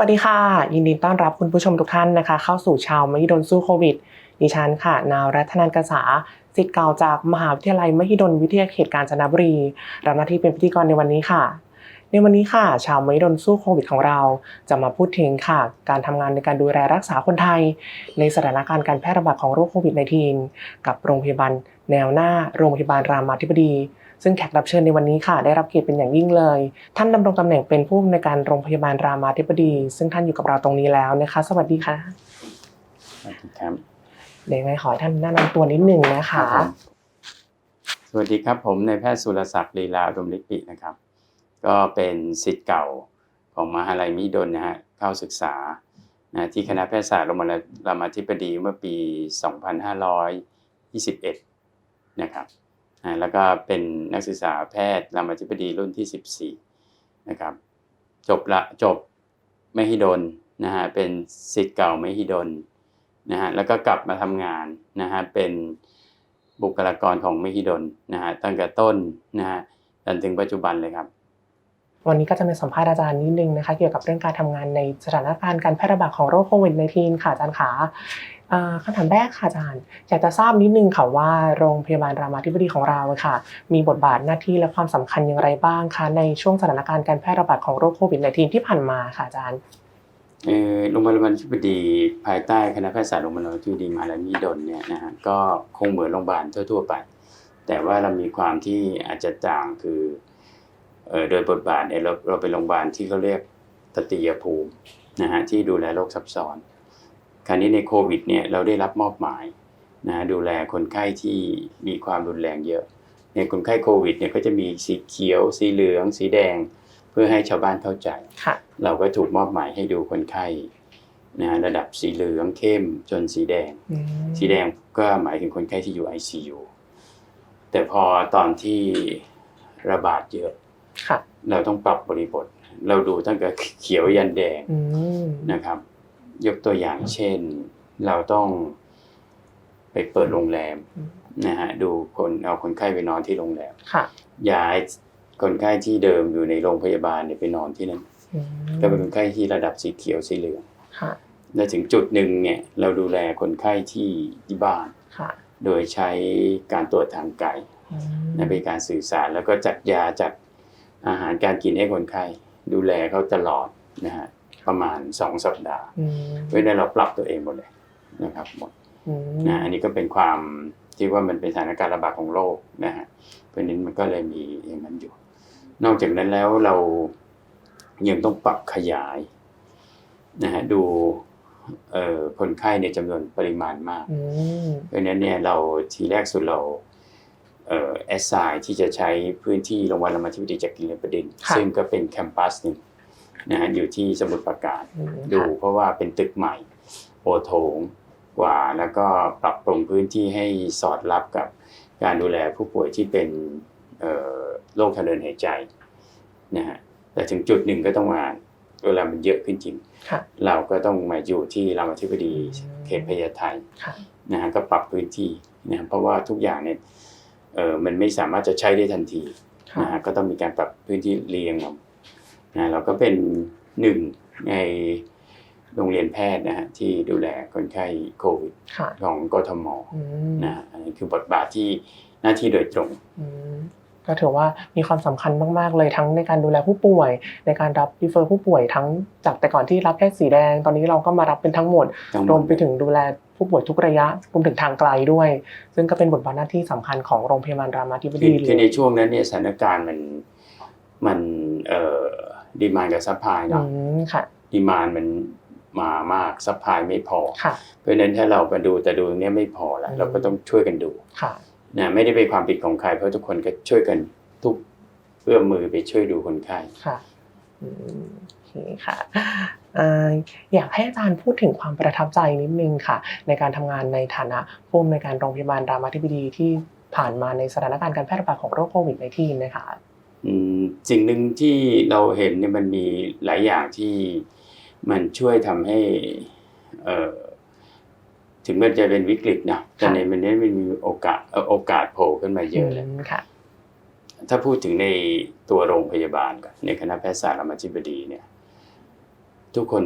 วัสดีค่ะ ยินดีต้อนรับคุณผู้ชมทุกท่านนะคะ เข้าสู่ชาวมหิดลสู้โควิด ดิฉันค่ะ นาวรัตนันกษาศิษย์เก่าจากมหาวิทยาลัยมหิดลวิทยาเขตกาญจนบุรีรับหน้าที่เป็นพิธีกรในวันนี้ค่ะ ในวันนี้ค่ะ ชาวมหิดลสู้โควิดของเรา จะมาพูดถึงค่ะ การทำงานในการดูแลรักษาคนไทย ในสถานการณ์การแพร่ระบาดของโรคโควิด -19 กับโรงพยาบาลแนวหน้าโรงพยาบาลรามาธิบดี ซึ่งแขกรับเชิญในวันนี้ค่ะได้รับเกียรติเป็นอย่างยิ่งเลย ท่านดำรงตำแหน่งเป็นผู้อำนวยการโรงพยาบาลรามาธิบดี ซึ่งท่านอยู่กับเราตรงนี้แล้วนะคะ สวัสดีค่ะสวัสดีครับเดี๋ยวยังไงขอให้ท่านแนะนำตัวนิดหนึ่งนะคะผมสวัสดีครับผมนายแพทย์สุรศักดิ์ลีลาดมลิปินะครับ ก็เป็นศิษย์เก่าของมหาลัยมิดลนะฮะเข้าศึกษานะที่คณะแพทยศาสตร์โรงพยาบาลรามาธิบดีเมื่อปี 2521 นะครับอ่า แล้วก็เป็นนักศึกษาแพทย์รามาธิบดีรุ่นที่ 14 นะครับ จบละจบไมหิดลนะฮะเป็นศิษย์เก่าไมหิดลนะฮะแล้วก็กลับมาทำงานนะฮะเป็นบุคลากรของไมหิดลนะฮะตั้งแต่ต้นนะฮะจนถึงปัจจุบันเลยครับวันนี้ก็จะมาสัมภาษณ์อาจารย์นิดนึงนะคะเกี่ยวกับเรื่องการทำงานในสถานการณ์การแพร่ระบาดของโรคโควิด -19 ค่ะอาจารย์ขา คำถามแรกค่ะอาจารย์ อยากจะทราบนิดนึงค่ะว่าโรงพยาบาลรามาธิบดีของเราค่ะ มีบทบาทหน้าที่และความสำคัญอย่างไรบ้างคะในช่วงสถานการณ์การแพร่ระบาดของโรคโควิด -19 ที่ผ่านมาค่ะอาจารย์โรงพยาบาลรามาธิบดีภายใต้คณะแพทยศาสตร์โรงพยาบาลรามาธิบดีมหาลัยมหิดลเนี่ยนะฮะก็คงเหมือนโรงพยาบาลทั่ว ๆ ไป แต่ว่าเรามีความที่อาจจะต่างคือเอ่อโดยบทบาทเนี่ยเราเราเป็นโรงพยาบาลที่เขาเรียกตติยภูมินะฮะที่ดูแลโรคซับซ้อน คราวนี้ในโควิดเนี่ยเราได้รับมอบหมายนะฮะดูแลคนไข้ที่มีความรุนแรงเยอะในคนไข้โควิดเนี่ยก็จะมีสีเขียว สีเหลือง สีแดง เพื่อให้ชาวบ้านเข้าใจค่ะเราก็ถูกมอบหมายให้ดูคนไข้นะฮะระดับสีเหลืองเข้มจนสีแดงอืมสีแดงก็หมายถึงคนไข้ที่อยู่ ICU แต่พอตอนที่ระบาดเยอะค่ะเราต้องปรับบริบท เราดูตั้งแต่เขียวยันแดงอืมนะครับ ยกตัวอย่างเช่น เราต้องไปเปิดโรงแรมนะฮะดูคนเอาคนไข้ไปนอนที่โรงแรมค่ะย้ายคนไข้ที่เดิมอยู่ในโรงพยาบาลเนี่ยไปนอนที่นั่นอืมก็เป็นคนไข้ที่ระดับสีเขียวสีเหลืองค่ะและถึงจุดหนึ่งเนี่ยเราดูแลคนไข้ที่ที่บ้านค่ะโดยใช้การตรวจทางไกลอืมนะเป็นการสื่อสารแล้วก็จัดยาจัดอาหารการกินให้คนไข้ดูแลเขาตลอดนะฮะ ประมาณ 2 สัปดาห์อืมเพราะฉะนั้นเราปรับตัวเองหมดเลยนะครับหมดอืมนะอันนี้ก็เป็นความที่ว่ามันเป็นสถานการณ์ระบาดของโรคนะฮะเพราะฉะนั้นมันก็เลยมีอย่างนั้นอยู่ นอกจากนั้นแล้วเรายังต้องปรับขยายนะฮะดูเอ่อคนไข้ในจำนวนปริมาณมากอืมเพราะฉะนั้นเนี่ยเราทีแรกสุดเราเอ่อแอสไซน์ที่จะใช้พื้นที่โรงพยาบาลรามาธิบดีจากกิเลนประดินค่ะซึ่งก็เป็นแคมปัสหนึ่ง นะฮะอยู่ที่สมุทรปราการอืมดูค่ะเพราะว่าเป็นตึกใหม่โอโถงกว่าแล้วก็ปรับปรุงพื้นที่ให้สอดรับกับการดูแลผู้ป่วยที่เป็นเอ่อโรคทางเดินหายใจนะฮะแต่ถึงจุดหนึ่งก็ต้องมาเวลามันเยอะขึ้นจริงค่ะเราก็ต้องมาอยู่ที่รามาธิบดีอืมเขตพญาไทค่ะนะฮะก็ปรับพื้นที่นะฮะเพราะว่าทุกอย่างเนี่ยเออมันไม่สามารถจะใช้ได้ทันทีค่ะนะฮะก็ต้องมีการปรับพื้นที่เรียงเอา นะเราก็เป็นหนึ่งในโรงเรียนแพทย์นะฮะที่ดูแลคนไข้โควิดค่ะของกทมอืมนะฮะอันนี้คือบทบาทที่หน้าที่โดยตรงอืมก็ถือว่ามีความสำคัญมาก ๆ เลยทั้งในการดูแลผู้ป่วย ในการรับรีเฟอร์ผู้ป่วยทั้งจากแต่ก่อนที่รับแค่สีแดง ตอนนี้เราก็มารับเป็นทั้งหมดทั้งหมดรวมไปถึงดูแลผู้ป่วยทุกระยะรวมถึงทางไกลด้วย ซึ่งก็เป็นบทบาทหน้าที่สำคัญของโรงพยาบาลรามาธิบคือดีเลคือในยช่วงนั้นเนี่ยสถานการณ์มันมันเอ่อ ดีมานกับซัพพลายอืเนาะมค่ะดีมานมันมามากซัพพลายไม่พอค่ะเพราะฉะนั้นถ้าเรามาดูแต่ดูเนี้ยไม่พอแล้วอืมเราก็ต้องช่วยกันดูค่ะนะไม่ได้เป็นความผิดของใครเพราะทุกคนก็ช่วยกันทุกเอื้อมมือไปช่วยดูคนไข้ค่ะอืมโอเคค่ะเอ่ออยากให้อาจารย์พูดถึงความประทับใจนิดนึงค่ะ ในการทำงานในฐานะผู้อำนวยการโรงพยาบาลรามาธิบดีที่ผ่านมาในสถานการณ์การแพร่ระบาดของโรคโควิด -19 นะคะอืม สิ่งหนึ่งที่เราเห็นเนี่ยมันมีหลายอย่างที่มันช่วยทำให้เอ่อถึงมันจะเป็นวิกฤตนะแต่ในมันนี้มันมีโอกาสเอ่อโอกาสโผล่ขึ้นมาเยอะเลยมค่ะถ้าพูดถึงในตัวโรงพยาบาลก่อนในคณะแพทยศาสตร์รามาธิบดีเนี่ย ทุกคน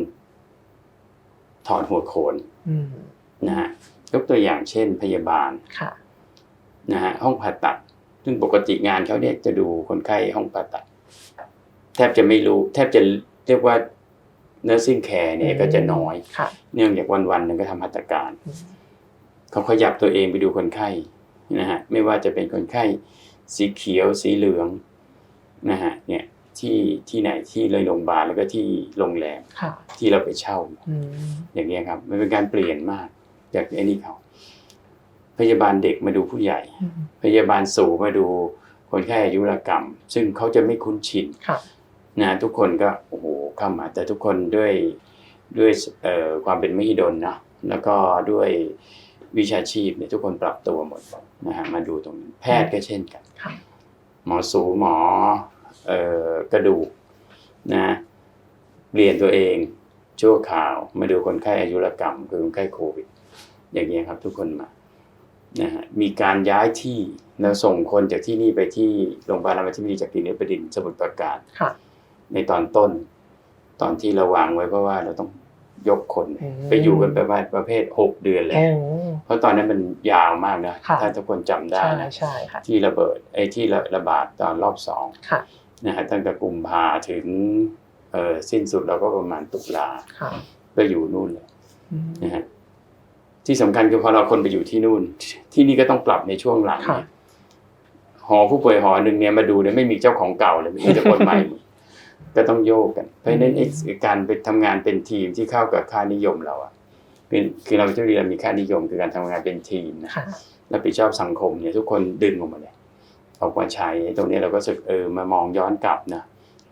ถอดหัวโขนอืมนะฮะยกตัวอย่างเช่นพยาบาลค่ะนะฮะห้องผ่าตัด ซึ่งปกติงานเขาเนี่ยจะดูคนไข้ห้องผ่าตัด แทบจะไม่รู้ แทบจะเรียกว่า nursing care เนี่ยก็จะน้อยค่ะเนื่องจากวันๆหนึ่งก็ทำหัตถการอืมเขาขยับตัวเองไปดูคนไข้นะฮะไม่ว่าจะเป็นคนไข้สีเขียวสีเหลืองนะฮะเนี่ยที่ที่ไหนที่เลยโรงพยาบาลแล้วก็ที่โรงแรมค่ะที่เราไปเช่าอืมอย่างเงี้ยครับ มันเป็นการเปลี่ยนมากจากไอ้นี่เขา พยาบาลเด็กมาดูผู้ใหญ่อืมพยาบาลสูงมาดูคนไข้อายุรกรรม ซึ่งเขาจะไม่คุ้นชินค่ะนะทุกคนก็โอ้โหเข้ามา แต่ทุกคนด้วยด้วยเอ่อความเป็นมหิดลนะแล้วก็ด้วยวิชาชีพเนี่ยทุกคนปรับตัวหมดนะฮะมาดูตรงนี้แพทย์ก็เช่นกันค่ะหมอสูหมอเอ่อกระดูกนะเปลี่ยนตัวเองชั่วคราวมาดูคนไข้อายุรกรรม คือคนไข้โควิด อย่างเงี้ยครับทุกคนมา นะฮะมีการย้ายที่แล้วส่งคนจากที่นี่ไปที่โรงพยาบาลรามาธิบดีจากกรีนบดินทร์สมุทรปราการค่ะในตอนต้น ตอนที่เราวางไว้เพราะว่าเราต้องยกคนอืมไปอยู่กันประมาณประเภทหกเดือนเลยอืมเพราะตอนนั้นมันยาวมากนะค่ะถ้าทุกคนจำได้ใช่นะใช่ค่ะที่ระเบิดไอ้ที่ระระบาดตอนรอบสองค่ะนะฮะตั้งแต่กุมภาถึงเอ่อสิ้นสุดเราก็ประมาณตุลาค่ะก็อยู่นู่นเลยอืมนะฮะ ที่สำคัญคือพอเราคนไปอยู่ที่นู่น ที่นี่ก็ต้องปรับในช่วงหลังค่ะเนี่ยหอผู้ป่วยหอหนึ่งเนี่ยมาดูเนี่ยไม่มีเจ้าของเก่าเลยมีแต่คนใหม่หมดก็ต้องโยกกัน เพราะฉะนั้นไอ้การไปทำงานเป็นทีมที่เข้ากับค่านิยมเราอะคือคือเราจะเรียนมีค่านิยมคือการทำงานเป็นทีมนะค่ะรับผิดชอบสังคมเนี่ยทุกคนดึงออกมาเลยออกมาใช้ไอ้ตรงนี้เราก็รู้สึกเออมามองย้อนกลับนะ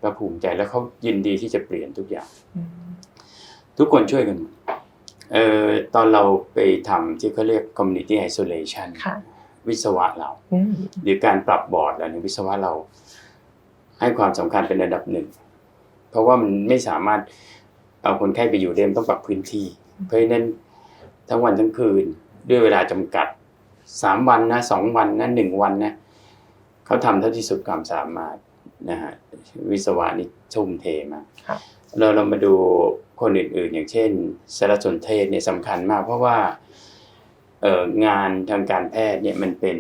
ก็ภูมิใจแล้วเขายินดีที่จะเปลี่ยนทุกอย่างอืมทุกคนช่วยกันหมด เอ่อตอนเราไปทำที่เขาเรียก community isolation ค่ะวิศวะเราอืมหรือการปรับบอร์ดแล้วในยวิศวะเรา ให้ความสำคัญเป็นระดับหนึ่ง เพราะว่ามันไม่สามารถเอาคนไข้ไปอยู่ได้มันต้องปรับพื้นที่ เพราะฉะนั้นทั้งวันทั้งคืนด้วยเวลาจำกัดสามวันนะสองวันนะหนึ่งวันนะเขาทำเท่าที่สุดความสามารถนะฮะวิศวะนี่ทุ่มเทมากครับเราเรามาดู คนอื่นๆ อย่างเช่นสารสนเทศเนี่ยสำคัญมาก เพราะว่าเอ่องานทางการแพทย์เนี่ยมันเป็น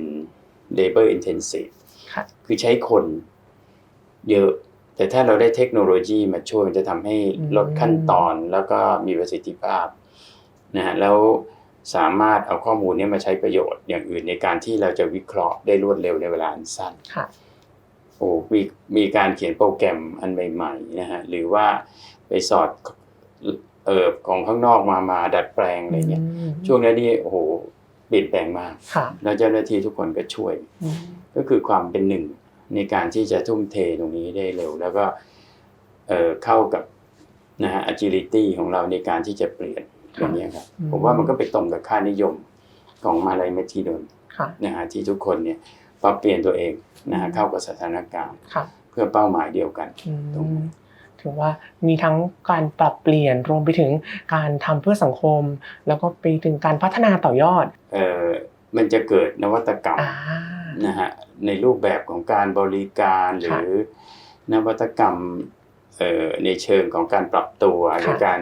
labor intensive ค่ะคือใช้คนเยอะ แต่ถ้าเราได้เทคโนโลยีมาช่วยมันจะทำให้ลดขั้นตอนแล้วก็มีประสิทธิภาพนะฮะแล้วสามารถเอาข้อมูลเนี้มาใช้ประโยชน์อย่างอื่นในการที่เราจะวิเคราะห์ได้รวดเร็วในเวลาอันสั้นค่ะโอ้มีมีการเขียนโปรแกรมอันใหม่ๆนะฮะหรือว่าไปสอด เอ่อของข้างนอกมามาดัดแปลงอะไรเงี้ยอืมช่วงนั้นนี่โอ้โหเปลี่ยนแปลงมากค่ะแล้วเจ้าหน้าที่ทุกคนก็ช่วยอืมก็คือความเป็นหนึ่งในการที่จะทุ่มเทตรงนี้ได้เร็ว แล้วก็เอ่อเข้ากับนะฮะ agility ของเราในการที่จะเปลี่ยนอย่างนี้ยครับ ผมว่ามันก็ไปตรงกับค่านิยมของมาลายเมทิดนค่ะนะฮะที่ทุกคนเนี่ยปรับเปลี่ยนตัวเองนะฮะเข้ากับสถานการณ์ค่ะเพื่อเป้าหมายเดียวกันอืตรงมนั้น ถือว่ามีทั้งการปรับเปลี่ยนรวมไปถึงการทำเพื่อสังคม แล้วก็ไปถึงการพัฒนาต่อยอดเอ่อมันจะเกิดนวัตกรรมอ่านะฮะในรูปแบบของการบริการหค่ะรือนวัตกรรมเอ่อในเชิงของการปรับตัวหรือการ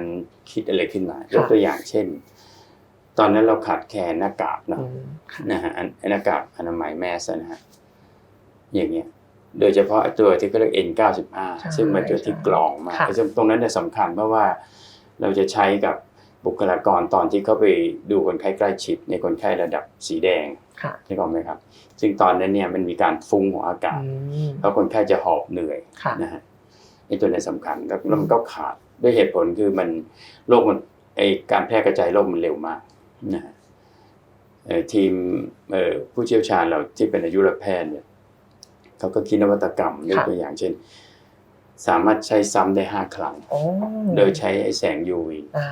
คิดอะไรขึ้นมายกตัวอย่างเช่น ตอนนั้นเราขาดแคลนหน้ากากเนาะอืมค่ะนะฮะอันหน้ากากอนามัยแมสนะฮะอย่างเงี้ย โดยเฉพาะตัวที่เขาเรียก N95 ซึ่งมันตัวที่กรองมากซึ่งตรงนั้นเนี่ยสำคัญเพราะว่าเราจะใช้กับบุคลากรตอนที่เขาไปดูคนไข้ใกล้ชิดในคนไข้ระดับสีแดงค่ะนึกออกไหมครับ ซึ่งตอนนั้นเนี่ยมันมีการฟุ้งของอากาศอืมแล้วคนไข้จะหอบเหนื่อยค่ะนะฮะไอ้ตัวนี้สำคัญแล้วแล้วมันก็ขาดด้วยเหตุผลคือมันโรคมันไอการแพร่กระจายโรคมันเร็วมากนะฮะเอ่อทีมเอ่อผู้เชี่ยวชาญเราที่เป็นอายุรแพทย์เนี่ย เขาก็คิดนวัตกรรมยกตัวอย่างเช่น สามารถใช้ซ้ำได้ห้าครั้งโอ้โดยใช้ไอแสง UV อ่า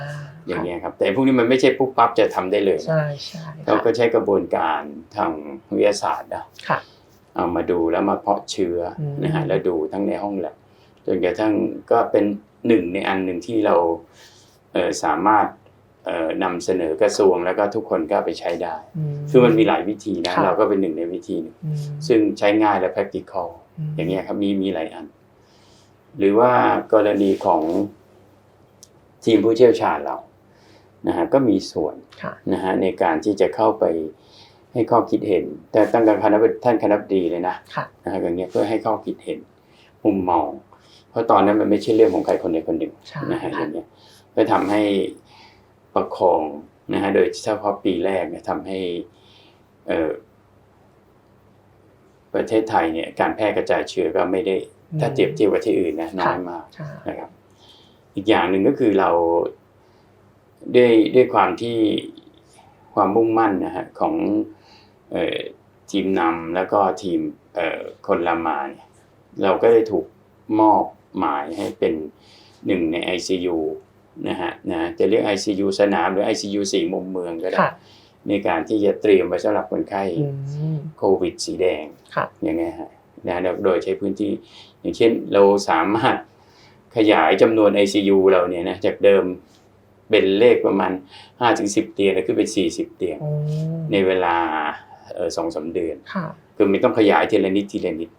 อย่างเงี้ยครับ แต่พวกนี้มันไม่ใช่ปุ๊บปั๊บจะทำได้เลยนะใช่ใช่เขาค่ะก็ใช้กระบวนการทางวิทยาศาสตร์นะค่ะเอามาดูแล้วมาเพาะเชื้ออมนะฮะแล้วดูทั้งในห้องแลบจนกระทั่งก็เป็นหนึ่งในอันหนึ่งที่เราเอ่อสามารถเอ่อ นำเสนอกระทรวงแล้วก็ทุกคนก็ไปใช้ได้ คือมันมีหลายวิธีนะค่ะเราก็เป็นหนึ่งในวิธีหนึ่งอืมซึ่งใช้ง่ายและ practical มอย่างเงี้ยครับมีมีหลายอัน หรือว่ากรณีของทีมผู้เชี่ยวชาญเรานะฮะก็มีส่วนค่ะนะฮะในการที่จะเข้าไปให้ข้อคิดเห็น แต่ตั้งแต่คณะบดีท่านคณะบดีเลยนะค่ะนะฮะอย่างเงี้ยเพื่อให้ข้อคิดเห็นมุมมอง เพราะตอนนั้นมันไม่ใช่เรื่องของใครคนใดคนหนึ่งใช่นะฮะอค่ะย่างเงี้ยก็ทำให้ ประคองนะฮะโดยเฉพาะปีแรกเนี่ยทำให้เอ่อประเทศไทยเนี่ยการแพร่กระจายเชื้อก็ไม่ได้ถ้าเทียบเทียบกับที่อื่นนะน้อยมากใช่นะครับ อีกอย่างหนึ่งก็คือเราด้วยด้วยความที่ความมุ่งมั่นนะฮะของเอ่อทีมนำแล้วก็ทีมเอ่อคนละมาเนี่ยเราก็ได้ถูกมอบหมายให้เป็นหนึ่งใน ICU นะฮะนะจะเรียก ICU สนามหรือ ICU สี่มุมเมืองก็ได้ค่ะในการที่จะเตรียมไว้สำหรับคนไข้อืมโควิดสีแดงค่ะอย่างเงี้ยฮะนะโดยใช้พื้นที่ อย่างเช่นเราสามารถขยายจำนวน ICU เราเนี่ยนะจากเดิมเป็นเลขประมาณ5ถึง10 เตียงแล้วขึ้นเป็น40 เตียงอืมในเวลาเออสองสามเดือนค่ะคือมันต้องขยายทีละนิดทีละนิด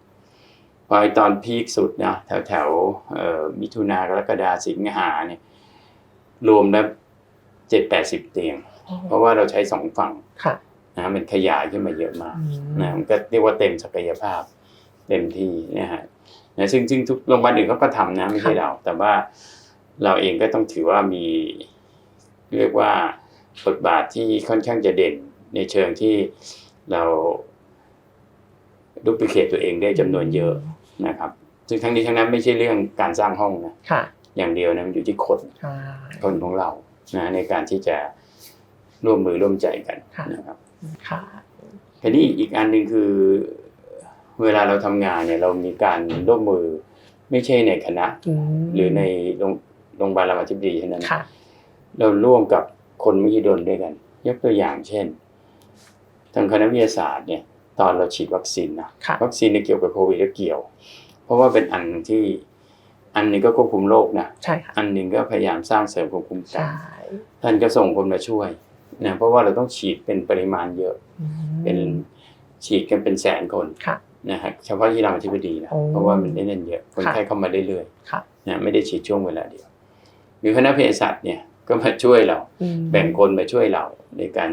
พอไอ้ตอนพีคสุดนะแถวแถวๆเอ่อมิถุนากรกฎาสิงหาเนี่ย รวมแล้วเจ็ดแปดสิบเตียง เพราะว่าเราใช้สองฝั่งค่ะนะมันขยายขึ้นมาเยอะมากอืมนะมันก็เรียกว่าเต็มศักยภาพ เต็มที่นะฮะนะซึ่งซึ่งทุกโรงพยาบาลอื่นเขาก็ทำนะไม่ใช่เรา แต่ว่าเราเองก็ต้องถือว่ามี เรียกว่าบทบาทที่ค่อนข้างจะเด่น ในเชิงที่เราดูพิเคตตัวเองได้จำนวนเยอะนะครับ ซึ่งทั้งนี้ทั้งนั้นไม่ใช่เรื่องการสร้างห้องนะค่ะ อย่างเดียวนะมันอยู่ที่คนใช่คนของเรานะในการที่จะร่วมมือร่วมใจกันค่ะนะครับค่ะทีนี้อีกอันหนึ่งคือ เวลาเราทำงานเนี่ยเรามีการร่วมมือไม่ใช่ในคณะมหรือในโรงโรงพยาบาลรามาธิบดีเท่านั้นค่ะเราร่วมกับคนมหิดลด้วยกัน ยกตัวอย่างเช่น ทางคณะวิทยาศาสตร์เนี่ย ตอนเราฉีดวัคซีนนะค่ะวัคซีนเนี่ยเกี่ยวกับโควิดก็เกี่ยว เพราะว่าเป็นอันที่ อันหนึงก็ควบคุมโรคนะใช่ค่ะอันหนึ่งก็พยายามสร้างเสริมภูมิคุ้มกันใช่ท่านก็ส่งคนมาช่วยนะเพราะว่าเราต้องฉีดเป็นปริมาณเยอะอืมเป็นฉีดกันเป็นแสนคนค่ะนะฮะเฉพาะที่รามาธิบดีนะโอ้เพราะว่ามันได้เล่นเยอะคนค่ะไข้เข้ามาเรื่อยค่ะๆนะไม่ได้ฉีดช่วงเวลาเดียวหรือคณะเภสัชเนี่ยก็มาช่วยเราอืมแบ่งคนมาช่วยเราในการ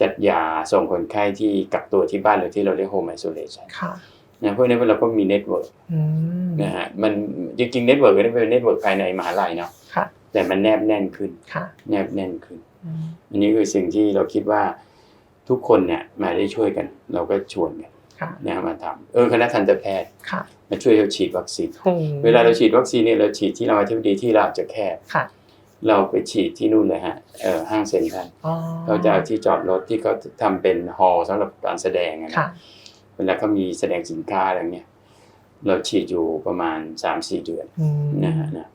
จัดยาส่งคนไข้ที่กักตัวที่บ้านหรือที่เราเรียก home isolation ค่ะนะเพราะฉะนั้นเราก็มีเน็ตเวิร์กอืมนะฮะมันจริงๆเน็ตเวิร์กก็ได้เป็นเน็ตเวิร์กภายในมหาลัยเนาะค่ะแต่มันแนบแน่นขึ้นค่ะแนบแน่นขึ้นอืมอันนี้คือสิ่งที่เราคิดว่าทุกคนเนี่ยมาได้ช่วยกัน เราก็ชวนกันค่ะนะมาทำเออคณะทันตแพทย์ค่ะมาช่วยเราฉีดวัคซีนอืมเวลาเราฉีดวัคซีนเนี่ยเราฉีดที่รามาธิบดีที่เราอาจจะแคบค่ะเราไปฉีดที่นู่นเลยฮะเออห้างเซ็นทรัลอ๋อเราจะเอาที่จอดรถที่เขาทำเป็นฮอลล์สำหรับการแสดงอะนะค่ะ เวลาเขามีแสดงสินค้าอะไรเงี้ยเราฉีดอยู่ประมาณสามสี่เดือนอืมนะฮะนะ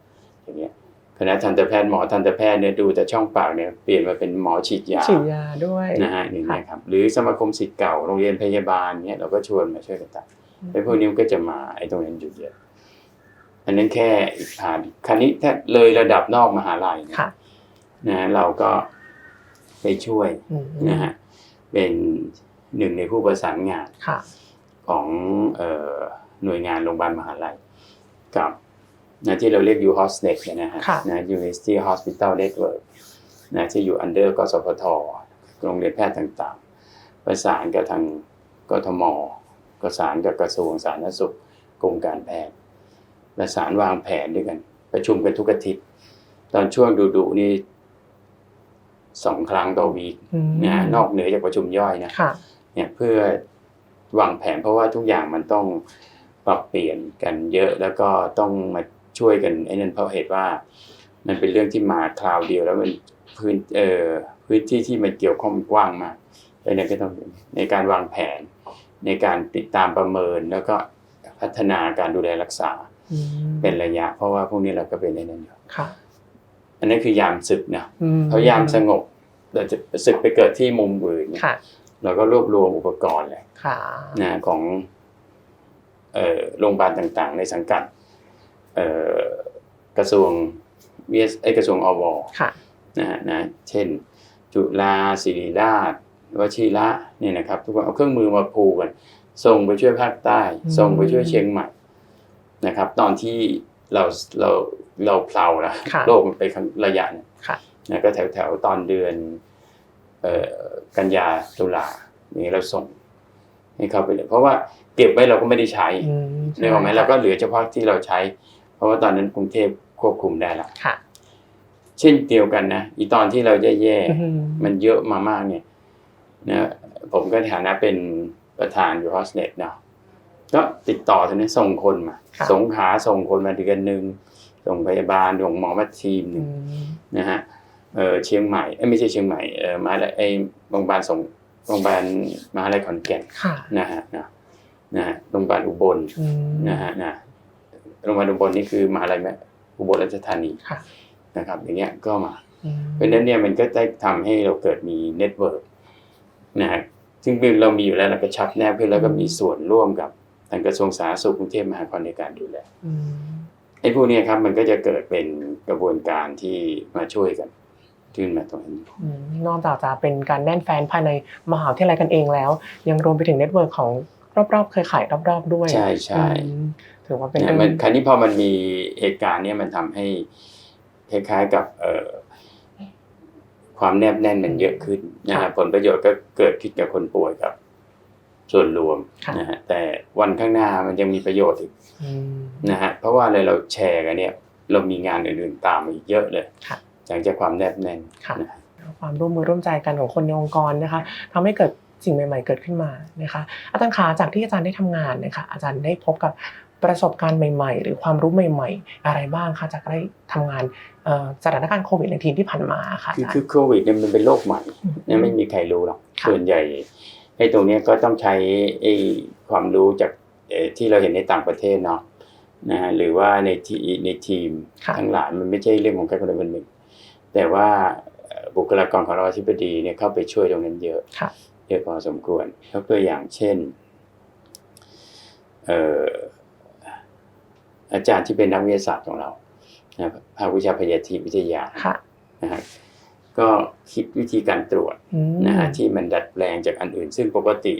อย่างเงี้ยคณะทันตแพทย์หมอทันตแพทย์เนี่ยดูแต่ช่องปากเนี่ยเปลี่ยนมาเป็นหมอฉีดยาฉีดยาด้วยนะฮะอย่างเงี้ยครับหรือสมาคมศิษย์เก่าโรงเรียนพยาบาลเนี่ยเราก็ชวนมาช่วยกันตัดไอ้พวกนี้มันก็จะมาไอ้ตรงนั้นอยู่เยอะอันนั้นแค่อีกผ่านคราวนี้ถ้าเลยระดับนอกมหาลัยเนี่ยค่ะนะฮะเราก็ไปช่วยอืมนะฮะเป็น หนึ่งในผู้ประสานงานค่ะของเอ่อหน่วยงานโรงพยาบาลมหาลัย กับนะที่เราเรียก UHOSNET เนี่ยนะฮะค่ะนะ University Hospital Network นะที่อยู่ under กสพทโรงเรียนแพทย์ต่างๆ ประสานกับทางกทมประสานกับกระทรวงสาธารณสุขกรมการแพทย์ ประสานวางแผนด้วยกัน ประชุมกันทุกอาทิตย์ ตอนช่วงดูดูๆนี่สองครั้งต่อวีคอืมนะนอกเหนือจากประชุมย่อยนะค่ะ เนี่ยเพื่อวางแผนเพราะว่าทุกอย่างมันต้องปรับเปลี่ยนกันเยอะแล้วก็ต้องมาช่วยกันไอ้นั่นเพราะเหตุว่า มันเป็นเรื่องที่มาคราวเดียวแล้วมันพื้นเอ่อพื้นที่ที่มันเกี่ยวข้องมันกว้างมากดังนั้นก็ต้องในการวางแผน ในการติดตามประเมินแล้วก็พัฒนาการดูแลรักษาอืมเป็นระยะ เพราะว่าพวกนี้เราก็เป็นในนั้นอยู่ค่ะอันนั้นคือยามศึกนะอืมเพราะยามสงบเราจะศึกไปเกิดที่มุมอื่น เนี่ยค่ะเราก็รวบรวมอุปกรณ์เลยค่ะนะของเอ่อโรงพยาบาลต่างๆ ในสังกัดเอ่อกระทรวงวิทยไอยกระทรวงอวค่ะนะฮะนะเช่น จุฬาศิริราชวชิระเนี่ยนะครับ ทุกคนเอาเครื่องมือมาผูกกันส่งไปช่วยภาคใต้อืมส่งไปช่วยเชียงใหม่นะครับ ตอนที่เราเราเราเพลาแล้วค่ะโลกมันไปขั้นระยะเนี่ยค่ะนะก็แถวแถวๆตอนเดือนเอ่อ กันยาตุลาอย่างนี้เราส่งให้เข้าไปเลย เพราะว่าเก็บไว้เราก็ไม่ได้ใช้อืมนึกออกไหมเราก็เหลือเฉพาะที่เราใช้ เพราะว่าตอนนั้นกรุงเทพควบคุมได้ละค่ะเช่นเดียวกันนะอีตอนที่เราแย่ๆอืมมันเยอะมามากเนี่ยนะผมก็ในฐานะเป็นประธานอยู่ฮอสเน็ตเนาะก็ติดต่อทีนี้ส่งคนมาค่ะส่งขาส่งคนมาเดือนหนึ่งส่งพยาบาลส่งหมอมาทีมหอืนึ่งมนะฮะ เออเชียงใหม่เอ้ยไม่ใช่เชียงใหม่เออมหาลัยไอ้โรงพยาบาลส่งโรงพยาบาลมหาลัยขอนแก่นค่ะนะฮะนะนะฮะโรงพยาบาลอุบลอืมนะฮะนะโรงพยาบาลอุบลนี่คือมหาลัยแม่อุบลราชธานีค่ะนะครับ อย่างเงี้ยก็มาอืมเพราะฉะนั้นเนี่ยมันก็ได้ทำให้เราเกิดมีเน็ตเวิร์กนะฮะซึ่งเรามีอยู่แล้วเราก็ชับแนบขึ้นแล้วก็มีส่วนร่วมกับทางกระทรวงสาธารณสุขกรุงเทพมหานครในการดูแลอืมไอ้พวกเนี้ยครับมันก็จะเกิดเป็นกระบวนการที่มาช่วยกัน ขึ้นมาตรงนี้อืมนอกจากจะเป็นการแน่นแฟนภายในมหาวิทยาลัยกันเองแล้ว ยังรวมไปถึงเน็ตเวิร์กของรอบๆเครือข่ายรอบๆด้วย ใช่ใช่อืมถือว่าเป็นนะเรื่องมันคราวนี้พอมันมีเหตุการณ์เนี่ยมันทำให้คล้ายๆกับเอ่อความแนบแน่นมันเยอะขึ้นนะฮะผลประโยชน์ก็เกิดขึ้นกับคนป่วยกับส่วนรวมค่ะนะฮะแต่วันข้างหน้ามันยังมีประโยชน์อีกอืมนะฮะเพราะว่าอะไรเราแชร์กันเนี่ย เรามีงานอื่นๆตามมาอีกเยอะเลยค่ะ จากจากความแนบแน่นค่ะนะฮะความร่วมมือร่วมใจกันของคนในองค์กรนะคะทำให้เกิดสิ่งใหม่ ๆ เกิดขึ้นมานะคะอาจารย์คะจากที่อาจารย์ได้ทำงานนะคะอาจารย์ได้พบกับประสบการณ์ใหม่ ๆ หรือความรู้ใหม่ ๆ อะไรบ้างคะจากได้ทำงานเอ่อสถานการณ์โควิดในทีที่ผ่านมาค่ะคืออาจารคือย์โควิดเนี่ยมันเป็นโรคใหม่เนี่ยไม่มีใครรู้หรอกค่ะส่วนใหญ่ไอ้ตรงเนี้ยก็ต้องใช้ไอ้ความรู้จากเอ่อที่เราเห็นในต่างประเทศเนาะนะฮะหรือว่าในทีในทีมค่ะทั้งหลายมันไม่ใช่เรื่องของแค่คนใดคนหนึ่ง แต่ว่าเอ่อบุคลากรของเราอธิบดีเนี่ยเข้าไปช่วยตรงนั้นเยอะค่ะเยอะพอสมควรยกตัวอย่างเช่นเอ่ออาจารย์ที่เป็นนักวิทยาศาสตร์ของเรานะภาควิชาพยาธิวิทยาค่ะนะฮะก็คิดวิธีการตรวจอืมนะฮะที่มันดัดแปลงจากอันอื่น ซึ่งปกติ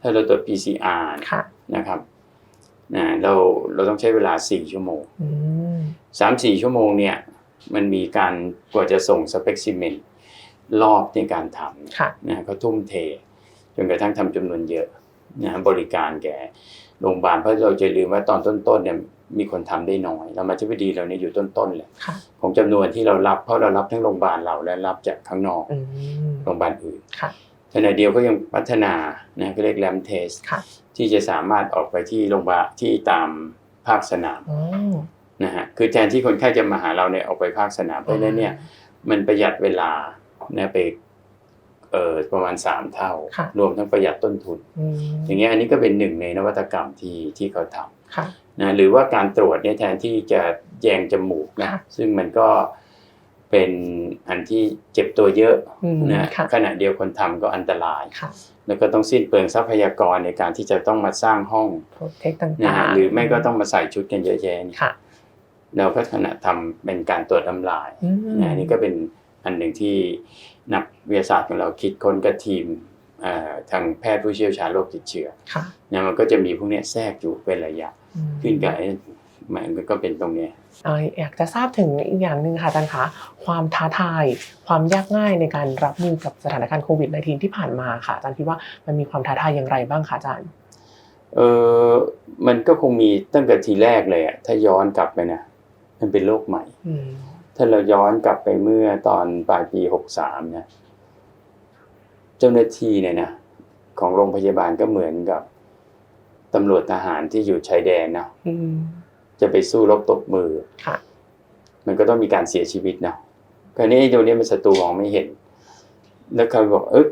ถ้าเราตรวจ PCR ค่ะนะครับนะเราเราต้องใช้เวลา4ชั่วโมงอืม3-4ชั่วโมงเนี่ย มันมีการกว่าจะส่งสเปกซิเมนรอบในการทำค่ะนะเขาทุ่มเท จนกระทั่งทำจำนวนเยอะนะบริการแก่โรงพยาบาลเพราะเราจะลืมว่าตอนต้นๆเนี่ยมีคนทำได้น้อยเรามาธิบดีเราเนี่ยอยู่ต้นๆเลยค่ะของจำนวนที่เรารับเพราะเรารับทั้งโรงพยาบาลเราและรับจากข้างนอกอืมโรงพยาบาลอื่นค่ะขณะเดียวก็ยังพัฒนานะก็เรียกแรมเทสค่ะที่จะสามารถออกไปที่โรงพยาบาลที่ตามภาคสนามอ๋อ นะฮะคือแทนที่คนไข้จะมาหาเราเนี่ยออกไปภาคสนามเพราะฉะนั้นเนี่ยมันประหยัดเวลานะไปเอ่อประมาณสามเท่าค่ะรวมทั้งประหยัดต้นทุนอืมอย่างเงี้ยอันนี้ก็เป็นหนึ่งในนวัตกรรมที่ที่เขาทำค่ะนะหรือว่าการตรวจเนี่ยแทนที่จะแยงจมูกนะค่ะซึ่งมันก็เป็นอันที่เจ็บตัวเยอะอืมนะค่ะขณะเดียวคนทำก็อันตรายค่ะแล้วก็ต้องสิ้นเปลืองทรัพยากรในการที่จะต้องมาสร้างห้องโปรเทคต่างๆนะฮะหรือไม่ก็ต้องมาใส่ชุดกันเยอะแยะเนี่ ยค่ะเราก็ขณะทำเป็นการตรวจน้ำลายอืมนะอันนี่ก็เป็นอันหนึ่งที่นักวิทยาศาสตร์ของเราคิดค้นกับทีมเอ่อทางแพทย์ผู้เชี่ยวชาญโรคติดเชื้อค่ะนะมันก็จะมีพวกเนี้ยแทรกอยู่เป็นระยะอืมขึ้นกับไอ้มันก็เป็นตรงเนี้ยเอ่ออยากจะทราบถึงอีกอย่างหนึ่งค่ะอาจารย์คะความท้าทาย ความยากง่ายในการรับมือกับสถานการณ์โควิด -19 ที่ผ่านมาค่ะอาจารย์คิดว่ามันมีความท้าทายอย่างไรบ้างคะอาจารย์เออมันก็คงมีตั้งแต่ทีแรกเลยอะถ้าย้อนกลับไปนะ มันเป็นโรคใหม่อืมถ้าเราย้อนกลับไปเมื่อตอนปลายปีหกสามนะเจ้าหน้าที่เนี่ยนะของโรงพยาบาลก็เหมือนกับตำรวจทหารที่อยู่ชายแดนเนาะอืมจะไปสู้รบตบมือค่ะมันก็ต้องมีการเสียชีวิตเนาะคราวนี้ไอ้ตัวเนี้ยมันศัตรูมองไม่เห็น แล้วเขาบอกเอ๊ะ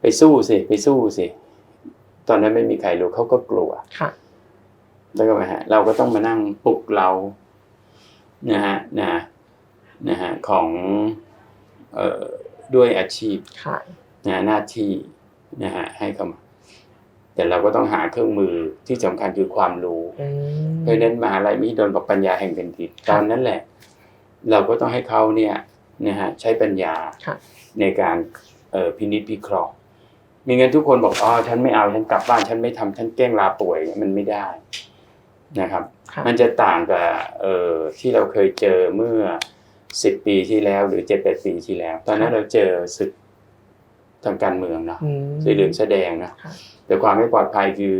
ไปสู้สิไปสู้สิตอนนั้นไม่มีใครรู้เขาก็กลัวค่ะ แล้วก็มาฮะเราก็ต้องมานั่งปลุกเรานะฮะนะนะฮะของเอ่อด้วยอาชีพค่ะนะหน้าที่นะฮะให้เขามาแต่เราก็ต้องหาเครื่องมือที่สำคัญคือความรู้อืมเพราะฉะนั้นมหาลัยมหิดลบอกปัญญาแห่งแผ่นดินตอนนั้นแหละ เราก็ต้องให้เขาเนี่ยนะฮะใช้ปัญญาค่ะในการเอ่อพินิจพิเคราะห์มีงั้นทุกคนบอกอ๋อฉันไม่เอาฉันกลับบ้านฉันไม่ทำฉันแกล้งลาป่วยมันไม่ได้ นะครับค่ะมันจะต่างกับเอ่อที่เราเคยเจอเมื่อสิบปีที่แล้วหรือเจ็ดแปดปีที่แล้ว ตอนนั้นเราเจอศึกทางการเมืองเนาะอืมสีเหลืองแสดงนะค่ะแต่ความไม่ปลอดภัยคือ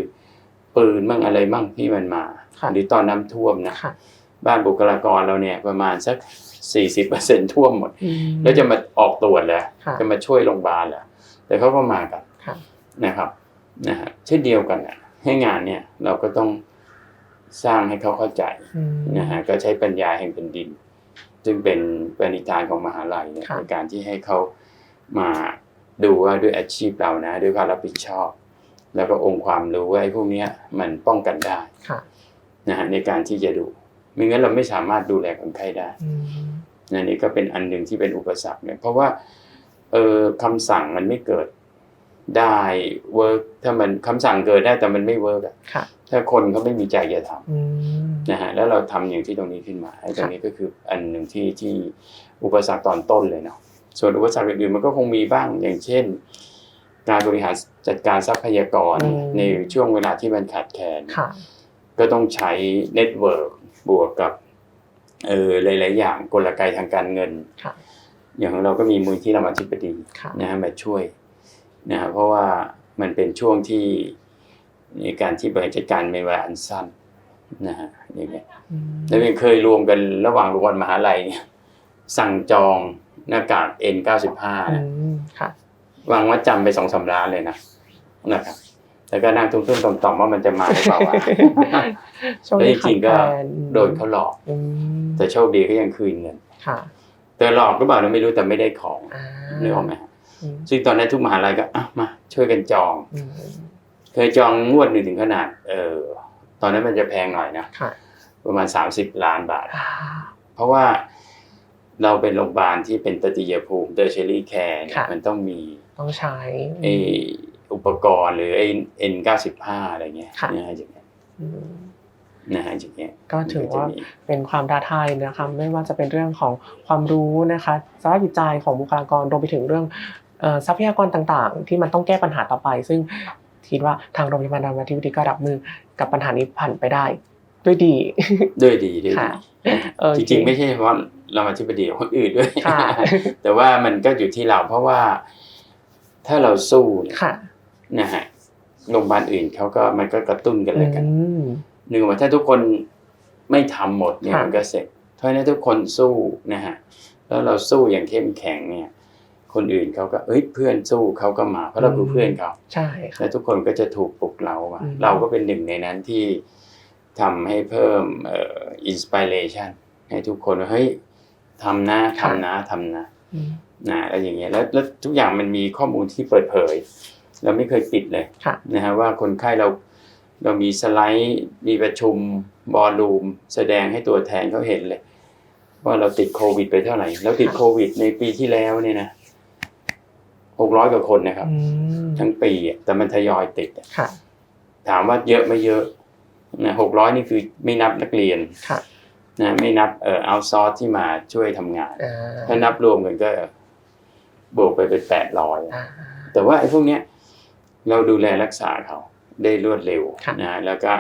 ปืนมั่งอะไรมั่งที่มันมาค่ะหรือตอนน้ำท่วมนะค่ะบ้านบุคลากรเราเนี่ยประมาณสักสี่สิบเปอร์เซ็นท่วมหมดอืมแล้วจะมาออกตรวจแล้วค่ะจะมาช่วยโรงพยาบาลแล้วแต่เขาก็มากันค่ะนะครับนะฮะเช่นเดียวกันนะให้งานเนี่ยเราก็ต้อง สร้างให้เขาเข้าใจอืมนะฮะก็ใช้ปัญญาแห่งแผ่นดิน ซึ่งเป็นปณิธานของมหาลัยเนี่ยค่ะในการที่ให้เขามาดูว่าด้วยอาชีพเรานะ ด้วยความรับผิดชอบ แล้วก็องค์ความรู้ว่าไอ้พวกเนี้ยมันป้องกันได้ค่ะนะฮะในการที่จะดูไม่งั้นเราไม่สามารถดูแลคนไข้ได้อืมนะนี่ก็เป็นอันหนึ่งที่เป็นอุปสรรคเนี่ยเพราะว่าเออคำสั่งมันไม่เกิด ได้เวิร์กถ้ามันคำสั่งเกิดได้แต่มันไม่เวิร์กอะค่ะถ้าคนเขาไม่มีใจจะทำอืมนะฮะแล้วเราทำอย่างที่ตรงนี้ขึ้นมาไอ้ตรงนี้ก็คืออันหนึ่งที่ที่อุปสรรคตอนต้นเลยเนาะส่วนอุปสรรคอื่นๆมันก็คงมีบ้างอย่างเช่นการบริหารจัดการทรัพยากรในช่วงเวลาที่มันขาดแคลนค่ะก็ต้องใช้เน็ตเวิร์กบวกกับเออหลายๆอย่างกลไกทางการเงินค่ะอย่างของเราก็มีมูลที่รามาธิบดีค่ะนะฮะมาช่วย นะฮะเพราะว่ามันเป็นช่วงที่ในการที่บริหารจัดการในเวลาอันสั้นนะฮะอย่างเงี้ยอืมแล้วยังเคยรวมกันระหว่างโรงพยาบาลมหาลัยเนี่ยสั่งจองหน้ากาก N95 อืนะมค่ะวางว่าจำไปสองสามล้านเลยนะนะครับแล้วก็นั่งตุ้มๆต่อมๆว่ามันจะมาหรือเปล่าวะช่วงแล้วนี้จริงๆก็ขาดแคลนโดนเขาหลอกอืมแต่โชคดีก็ยังคืนเงินค่ะแต่หลอกหรือเปล่าเราไม่รู้แต่ไม่ได้ของอ่านึกออกไหมฮะอืม ซึ่งตอนนั้นทุกมหาลัยก็อะมาช่วยกันจองอืมเคยจองงวดหนึ่งถึงขนาด เออตอนนั้นมันจะแพงหน่อยนะค่ะประมาณ30ล้านบาทอ่าเพราะว่าเราเป็นโรงพยาบาลที่เป็นตติยภูมิเตอร์เชอรี่แคร์ค่ะมันต้องมีต้องใช้ไออุปกรณ์หรือไอ N95 อะไรเงี้ยค่ะนะฮะอย่างเงี้ยอืมนะฮะอย่างเงี้ยก็ถือว่ามันจะมีเป็นความท้าทายนะคะไม่ว่าจะเป็นเรื่องของความรู้นะคะสภาพจิตใจของบุคลากรรวมไปถึงเรื่องเอ่อ ทรัพยากรต่างๆ ที่มันต้องแก้ปัญหาต่อไป ซึ่งคิดว่าทางโรงพยาบาลรามาธิบดีก็รับมือกับปัญหานี้ผ่านไปได้ ด้วยดี ด้วยดีด้วยค่ะดีโอเคจริงๆไม่ใช่เฉพาะเรามาธิบดีคนอื่นด้วยค่ะแต่ว่ามันก็อยู่ที่เราเพราะว่า ถ้าเราสู้เนี่ยค่ะนะฮะโรงพยาบาลอื่นเขาก็มันก็กระตุ้นกันเลยกันอืมหนึ่งว่าถ้าทุกคนไม่ทำหมดเนี่ยค่ะมันก็เสร็จเพราะฉะนั้นทุกคนสู้นะฮะแล้วเราสู้อย่างเข้มแข็งเนี่ย คนอื่นเขาก็เอ้ยเพื่อนสู้เขาก็มา เพราะเราคือเพื่อนเขาใช่ค่ะและทุกคนก็จะถูกปลุกเรามาอืมเราก็เป็นหนึ่งในนั้นที่ทำให้เพิ่มเอ่ออินสปิเรชันให้ทุกคนว่าเฮ้ยทำนะทำนะทำนะอืมนะแล้วอย่างเงี้ยแล้วแล้วทุกอย่างมันมีข้อมูลที่เปิดเผย เราไม่เคยปิดเลยค่ะนะฮะว่าคนไข้เราเรามีสไลด์มีประชุมบอลลูมแสดงให้ตัวแทนเขาเห็นเลย ว่าเราติดโควิดไปเท่าไหร่ แล้วติดโควิดในปีที่แล้วเนี่ยนะ หกร้อยกว่าคนนะครับอืมทั้งปีอะแต่มันทยอยติดอะค่ะถามว่าเยอะไม่เยอะนะหกร้อยนี่คือไม่นับนักเรียนค่ะนะไม่นับเอ่อเอาซอร์สที่มาช่วยทำงานอ่าถ้านับรวมกันก็บวกไปเป็นแปดร้อยอ่าแต่ว่าไอ้พวกเนี้ยเราดูแลรักษาเขาได้รวดเร็วค่ะนะแล้วก็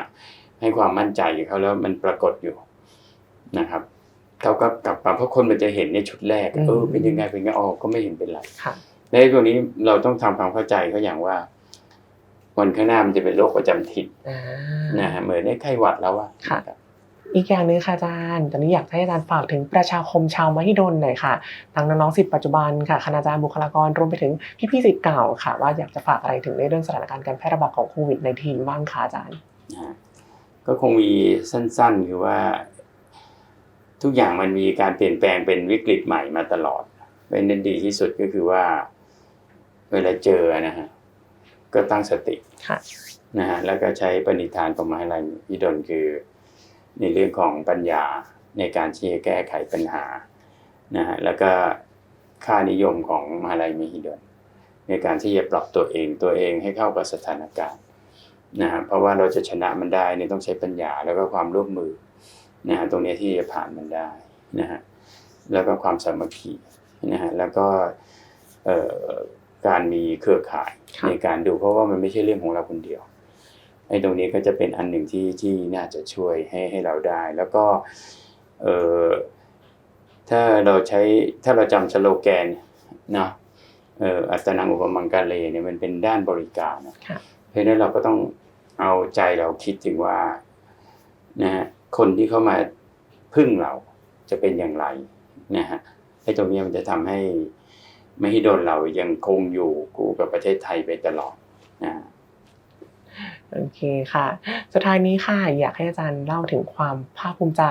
ให้ความมั่นใจกับเขาแล้วมันปรากฏอยู่นะครับเขาก็กลับมาเพราะคนมันจะเห็นในชุดแรกเออเป็นยังไงเป็นยังไงอ๋อก็ไม่เห็นเป็นไรค่ะ ในไอ้ตัวนี้เราต้องทำความเข้าใจเขาอย่างว่าวันข้างหน้ามันจะเป็นโรคประจำถิ่นอ่านะฮะเหมือนในไข้หวัดแล้วอะค่ะอีกอย่างหนึงค่ะอาจารย์ตอนนี้อยากให้อาจารย์ฝากถึงประชาคมชาวมหิดลหน่อยค่ะทั้งน้องๆสิทธิ์ปัจจุบันค่ะคณาจารย์บุคลากรรวมไปถึงพี่ๆสิทธิ์เก่าค่ะ ว่าอยากจะฝากอะไรถึงในเรื่องสถานการณ์การแพร่ระบาดของโควิดในทีบ้างค่ะอาจารย์นะฮะก็คงมีสั้นๆคือว่า ทุกอย่างมันมีการเปลี่ยนแปลงเป็นวิกฤตใหม่มาตลอดเป็นนั้นดีที่สุดก็คือว่า เวลาเจอนะฮะก็ตั้งสติค่ะนะฮะแล้วก็ใช้ปณิธานของมหาลัยอิดลคือในเรื่องของปัญญาในการที่จะแก้ไขปัญหานะฮะแล้วก็ค่านิยมของมหาลัยมหิดลในการที่จะปรับตัวเองตัวเองให้เข้ากับสถานการณ์นะฮะเพราะว่าเราจะชนะมันได้เนี่ยต้องใช้ปัญญาแล้วก็ความร่วมมือนะฮะตรงนี้ที่จะผ่านมันได้นะฮะแล้วก็ความสามัคคีนะฮะแล้วก็เอ่อ การมีเครือข่ายค่ะในการดูเพราะว่ามันไม่ใช่เรื่องของเราคนเดียวไอ้ตรงนี้ก็จะเป็นอันหนึ่งที่ที่น่าจะช่วยให้ให้เราได้ แล้วก็เออถ้าเราใช้ถ้าเราจำสโลแกนเนาะเอออัตนังอุปมังกาเลเนี่ยมันเป็นด้านบริการนะค่ะเพราะฉะนั้นเราก็ต้องเอาใจเราคิดถึงว่านะฮะคนที่เข้ามาพึ่งเราจะเป็นอย่างไรนะฮะไอ้ตรงเนี้ยมันจะทำให้ ไม่ให้โดนเรายังคงอยู่คู่กับประเทศไทยไปตลอดนะโอเคค่ะ สุดท้ายนี้ค่ะ อยากให้อาจารย์เล่าถึงความภาคภูมิใจ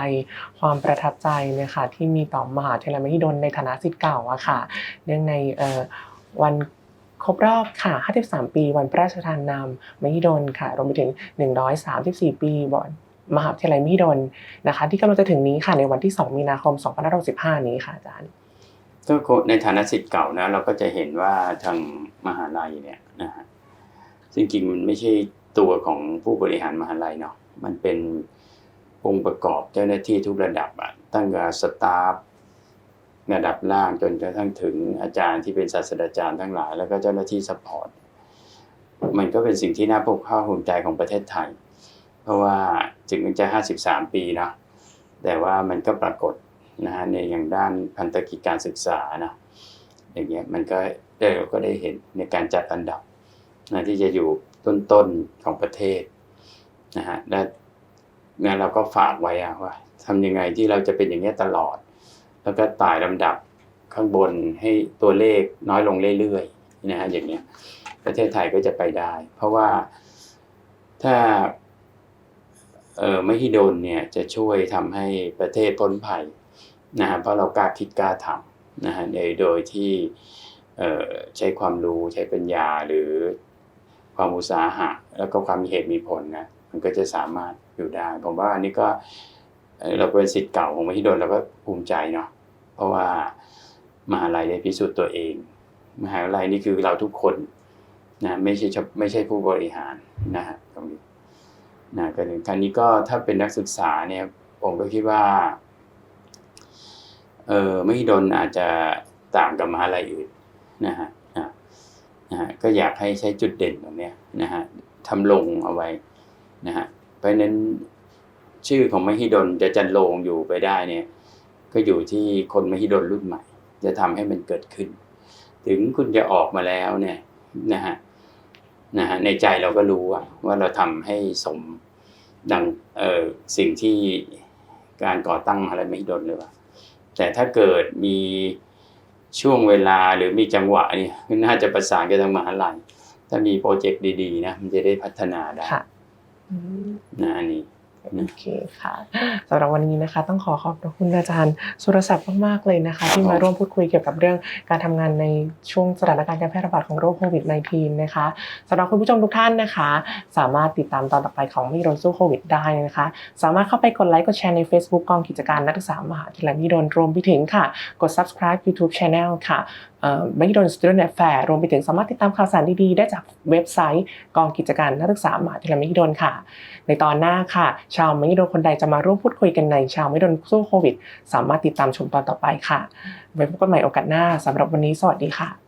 ความประทับใจนะคะที่มีต่อมหาวิทยาลัยมหิดลในฐานะศิษย์เก่าอะค่ะ เนื่องในวันครบรอบค่ะ 53 ปี วันพระราชทานนามมหิดลค่ะ รวมไปถึง 134 ปีวันมหาวิทยาลัยมหิดลนะคะ ที่กำลังจะถึงนี้ค่ะในวันที่ 2 มีนาคม 2565 นี้ค่ะอาจารย์ ก็ในฐานะสิทธิ์เก่านะ เราก็จะเห็นว่าทางมหาลัยเนี่ยนะฮะจริงมันไม่ใช่ตัวของผู้บริหารมหาลัยเนาะมันเป็นองค์ประกอบเจ้าหน้าที่ทุกระดับอะตั้งแต่สตาฟระดับล่างจนกระทั่งถึงอาจารย์ที่เป็นศาสตราจารย์ทั้งหลาย แล้วก็เจ้าหน้าที่ซัพพอร์ตมันก็เป็นสิ่งที่น่าภาคภูมิใจของประเทศไทย เพราะว่าถึงมันจะ 53 ปีเนาะแต่ว่ามันก็ปรากฏ นะฮะในอย่างด้านพันธกิจการศึกษานะอย่างเงี้ยมันก็ได้เราก็ได้เห็นในการจัดอันดับนะที่จะอยู่ต้นๆของประเทศนะฮะและงานเราก็ฝากไว้อะว่าทำยังไงที่เราจะเป็นอย่างเงี้ยตลอด แล้วก็ไต่ลำดับข้างบนให้ตัวเลขน้อยลงเรื่อยๆนะฮะอย่างเงี้ยประเทศไทยก็จะไปได้ เพราะว่าถ้าเออไม่ฮิโดนเนี่ยจะช่วยทำให้ประเทศพ้นภัย นะฮะเพราะเรากล้าคิดกล้าทำนะฮะโดยโดยที่ใช้ความรู้ใช้ปัญญาหรือความอุตสาหะ แล้วก็ความมีเหตุมีผลนะมันก็จะสามารถอยู่ได้ ผมว่าอันนี้ก็เราเป็นสิทธิ์เก่าของมหิดลเราก็ภูมิใจเนาะเพราะว่ามหาลัยได้พิสูจน์ตัวเอง มหาลัยนี่คือเราทุกคนนะไม่ใช่ไม่ใช่ผู้บริหารนะฮะตรงนี้นะก็ถึงครั้นี้ก็ถ้าเป็นนักศึกษาเนี่ยผมก็คิดว่า เออไม่โดนอาจจะต่างกับมหาลัยอื่นนะฮะนะฮะก็อยากให้ใช้จุดเด่นตรงเนี้ยนะฮะทำลงเอาไว้นะฮะเพราะนั้นชื่อของมหิดลจะจันลงอยู่ไปได้เนี่ยก็อยู่ที่คนมหิดลรุ่นใหม่ จะทำให้มันเกิดขึ้น ถึงคุณจะออกมาแล้วเนี่ยนะฮะนะฮะในใจเราก็รู้ว่าเราทำให้สมดังเออสิ่งที่การก่อตั้งมหาลัยมหิดลเลยว่า แต่ถ้าเกิดมีช่วงเวลาหรือมีจังหวะเนี่ยน่าจะประสานกับทางมหาลัยถ้ามีโปรเจกต์ดีๆนะมันจะได้พัฒนาได้ค่ะอืมนะอันนี้ โอเคค่ะสำหรับวันนี้นะคะ ต้องขอขอบคุณอาจารย์สุรศักดิ์มากๆเลยนะคะ ที่มาร่วมพูดคุยเกี่ยวกับเรื่องการทำงานในช่วงสถานการณ์การแพร่ระบาดของโรคโควิด -19 นะคะสำหรับคุณผู้ชมทุกท่านนะคะ สามารถติดตามตอนต่อไปของมิโดนสู้โควิด ได้นะคะ สามารถเข้าไปกดไลค์กดแชร์ใน Facebook กองกิจการนักศึกษามหาวิทยาลัยมิโดนรวมไปถึงค่ะ กด subscribe YouTube Channel ค่ะ มิโดน Student Affair รวมไปถึงสามารถติดตามข่าวสารดีๆ ได้จากเว็บไซต์กองกิจการนักศึกษามหาวิทยาลัยมหิดลค่ะ ในตอนหน้าค่ะ ชาวมหิดลคนใดจะมาร่วมพูดคุยกันในชาวมหิดลสู้โควิด สามารถติดตามชมตอนต่อไปค่ะไว้พบกันใหม่โอกาสหน้าสำหรับวันนี้สวัสดีค่ะ